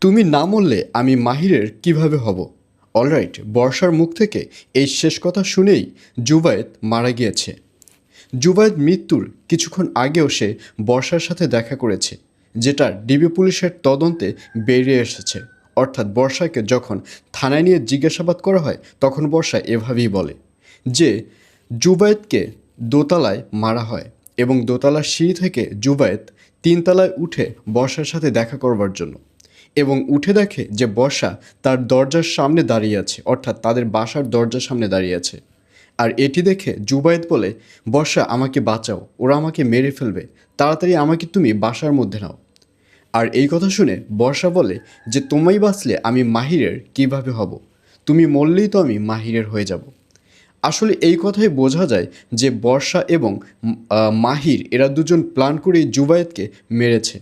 তুমি না মরলে আমি মাহিরের কীভাবে হব? অলরাইট বর্ষার মুখ থেকে এই শেষ কথা শুনেই জুবায়েত মারা গিয়েছে। জুবায়েত মৃত্যুর কিছুক্ষণ আগেও সে বর্ষার সাথে দেখা করেছে যেটা ডিবি পুলিশের তদন্তে বেরিয়ে এসেছে। অর্থাৎ বর্ষাকে যখন থানায় নিয়ে জিজ্ঞাসাবাদ করা হয়, তখন বর্ষা এভাবেই বলে যে জুবায়েতকে দোতলায় মারা হয় এবং দোতলার সিঁড়ি থেকে জুবায়েত তিনতলায় উঠে বর্ষার সাথে দেখা করবার জন্য। এবং উঠে দেখে যে বর্ষা তার দরজার সামনে দাঁড়িয়ে আছে, অর্থাৎ তাদের বাসার দরজার সামনে দাঁড়িয়ে আছে। আর এটি দেখে জুবায়েত বলে, বর্ষা, আমাকে বাঁচাও, ওরা আমাকে মেরে ফেলবে, তাড়াতাড়ি আমাকে তুমি বাসার মধ্যে নাও। আর এই কথা শুনে বর্ষা বলে যে, তোমায় বাঁচলে আমি মাহিরের কীভাবে হব? তুমি মরলেই তো আমি মাহিরের হয়ে যাব। আসলে এই কথাই বোঝা যায় যে, বর্ষা এবং মাহির এরা দুজন প্ল্যান করেই জুবায়েতকে মেরেছে।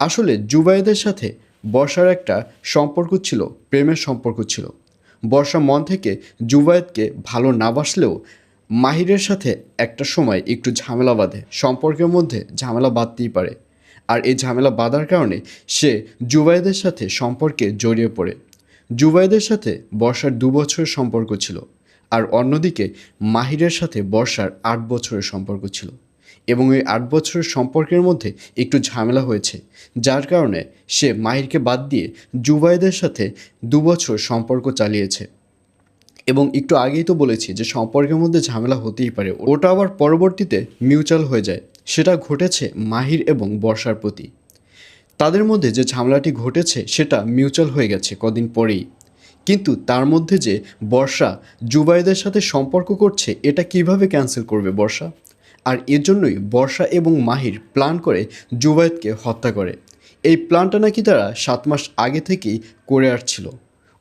আসলে জুবায়েদের সাথে বর্ষার একটা সম্পর্ক ছিল, প্রেমের সম্পর্ক ছিল। বর্ষা মন থেকে জুবায়েতকে ভালো না বাসলেও মাহিরের সাথে একটা সময় একটু ঝামেলা বাঁধে, সম্পর্কের মধ্যে ঝামেলা বাঁধতেই পারে। আর এই ঝামেলা বাঁধার কারণে সে জুবায়েদের সাথে সম্পর্কে জড়িয়ে পড়ে। জুবায়েদের সাথে বর্ষার দু বছরের সম্পর্ক ছিল, আর অন্যদিকে মাহিরের সাথে বর্ষার আট বছরের সম্পর্ক ছিল। এবং এই আট বছরের সম্পর্কের মধ্যে একটু ঝামেলা হয়েছে, যার কারণে সে মাহিরকে বাদ দিয়ে জুবাইদের সাথে দু বছর সম্পর্ক চালিয়েছে। এবং একটু আগেই তো বলেছি যে সম্পর্কের মধ্যে ঝামেলা হতেই পারে। ওটা আবার পরবর্তীতে মিউচুয়াল হয়ে যায়। সেটা ঘটেছে মাহির এবং বর্ষার প্রতি। তাদের মধ্যে যে ঝামেলাটি ঘটেছে, সেটা মিউচুয়াল হয়ে গেছে কদিন পরেই। কিন্তু তার মধ্যে যে বর্ষা জুবাইদের সাথে সম্পর্ক করছে, এটা কীভাবে ক্যান্সেল করবে বর্ষা? আর এর জন্যই বর্ষা এবং মাহির প্ল্যান করে জুবায়েদকে হত্যা করে। এই প্ল্যানটা নাকি তারা সাত মাস আগে থেকেই করে আসছিল।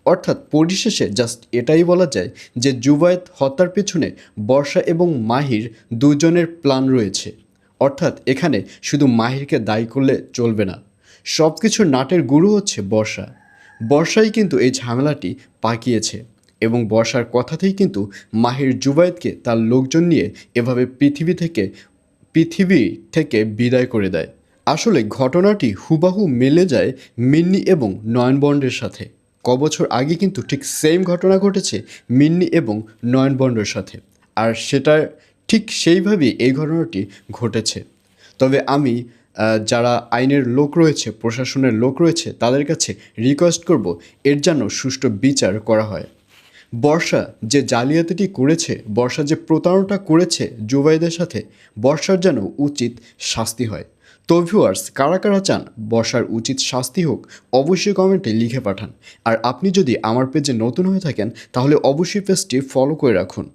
অর্থাৎ পরিশেষে জাস্ট এটাই বলা যায় যে জুবায়েত হত্যার পেছনে বর্ষা এবং মাহির দুজনের প্ল্যান রয়েছে। অর্থাৎ এখানে শুধু মাহিরকে দায়ী করলে চলবে না। সব কিছুর নাটের গুরু হচ্ছে বর্ষা। বর্ষাই কিন্তু এই ঝামেলাটি পাকিয়েছে। এবং বর্ষার কথাতেই কিন্তু মাহির জুবায়েতকে তার লোকজন নিয়ে এভাবে পৃথিবী থেকে পৃথিবী থেকে বিদায় করে দেয়। আসলে ঘটনাটি হুবাহু মেলে যায় মিন্নি এবং নয়নবন্ডের সাথে। কবছর আগে কিন্তু ঠিক সেম ঘটনা ঘটেছে মিন্নি এবং নয়নবন্ডের সাথে। আর সেটা ঠিক সেইভাবেই এই ঘটনাটি ঘটেছে। তবে আমি যারা আইনের লোক রয়েছে, প্রশাসনের লোক রয়েছে, তাদের কাছে রিকোয়েস্ট করব এর যেন সুষ্ঠু বিচার করা হয়। বর্ষা যে জালিয়াতিটি করেছে, বর্ষা যে প্রতারণাটা করেছে জুবাইদের সাথে, বর্ষার যেন উচিত শাস্তি হয়। তো ভিউয়ার্স কারা কারা চান বর্ষার উচিত শাস্তি হোক, অবশ্যই কমেন্টে লিখে পাঠান। আর আপনি যদি আমার পেজে নতুন হয়ে থাকেন, তাহলে অবশ্যই পেজটি ফলো করে রাখুন।